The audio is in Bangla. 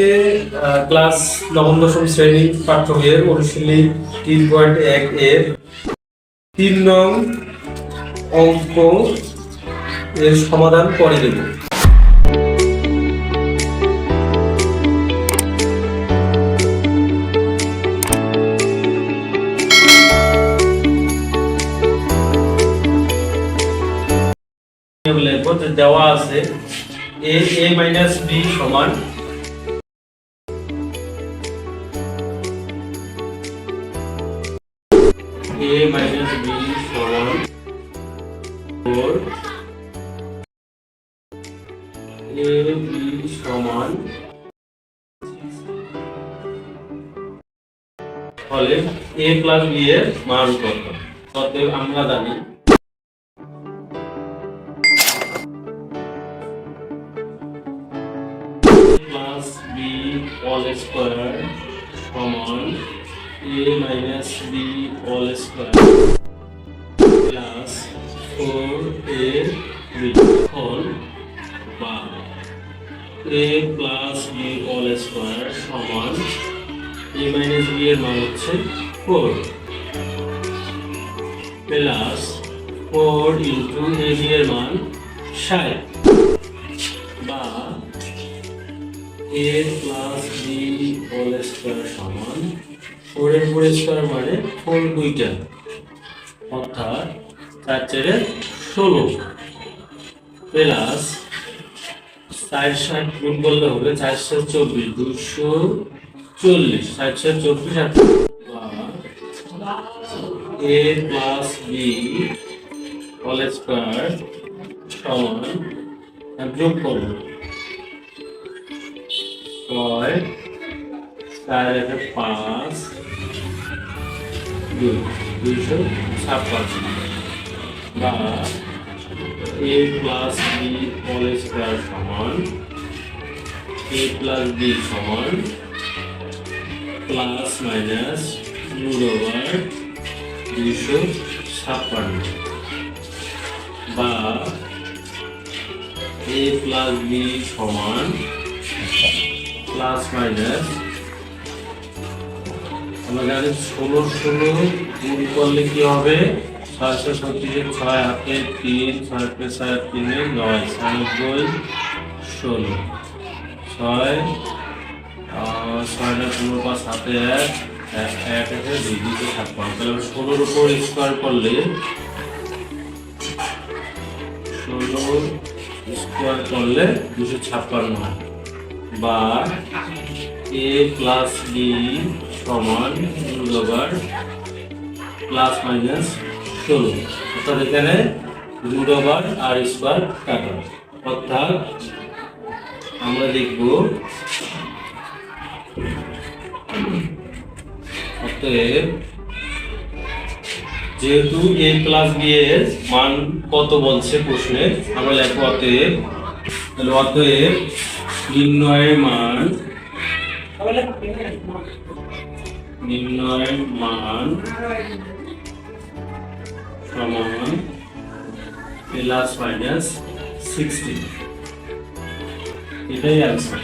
আজকে ক্লাস নবম, দশম শ্রেণি পাঠ্য বইয়ের অনুশীলনী তিন পয়েন্ট এক এর তিন নং অঙ্ক এর সমাধান করে দেব। দেওয়া আছে, এ এ মাইনাস বি সমান এ মাইনাস বি সমান ফোর এ বি সমান ফলে এ প্লাস বি এর মান কত? অতএব আমরা জানি প্লাস বি অল স্কোয়ার সমান minus B whole square plus four A হল বা A plus B whole square সমান এ মাইনাস বি এর মান হচ্ছে four plus four into A B এর মান ষাট. বা A plus B whole square সমান ফোর এর ফোর স্কোয়ার মানে ফোর দুইটা। অর্থাৎ চার চারে ষোলো। প্লাস চার ষাট গুণ করলে হবে চারশো চব্বিশ, দুশো চল্লিশ। চারশো চব্বিশ আর A plus B whole square সমান যোগ করব ছয় চার একে পাঁচ, দুই, দুইশো ছাপ্পান্ন। বা A plus B whole square সমান, এ প্লাস বি সমান প্লাস মাইনাস রুট দুইশো ছাপ্পান্ন। বা এ প্লাস বি সমান প্লাস মাইনাস আমরা জানি ষোলো ষোলো গুণ করলে কি হবে? ছয়শো ছত্রিশে, ছয় হাতে তিন, ছয় হাতে ছয় তিনে নয় ছয়ানব্বই ষোলো ছয় ছয় নয় পনেরো পাঁচ হাতে এক এক এক একে দুই দুটো ছাপ্পান্ন। তাহলে ষোলোর উপর স্কোয়ার করলে ষোলো স্কোয়ার করলে দুশো ছাপ্পান্ন হয়। বা এ প্লাস বি সমান রুট ওভার প্লাস মাইনাস ষোলো। অর্থাৎ এখানে রুট ওভার আর স্কোয়ার কাটা। অর্থাৎ আমরা দেখব অতএব যেহেতু এ প্লাস বি এর মান কত বলছে প্রশ্নে, আমরা লিখব অতএব, তাহলে অতএব নির্ণয়ের মান। নির্ণয়ের মান সমান প্লাস মাইনাস সিক্সটি এটাই অ্যান্সার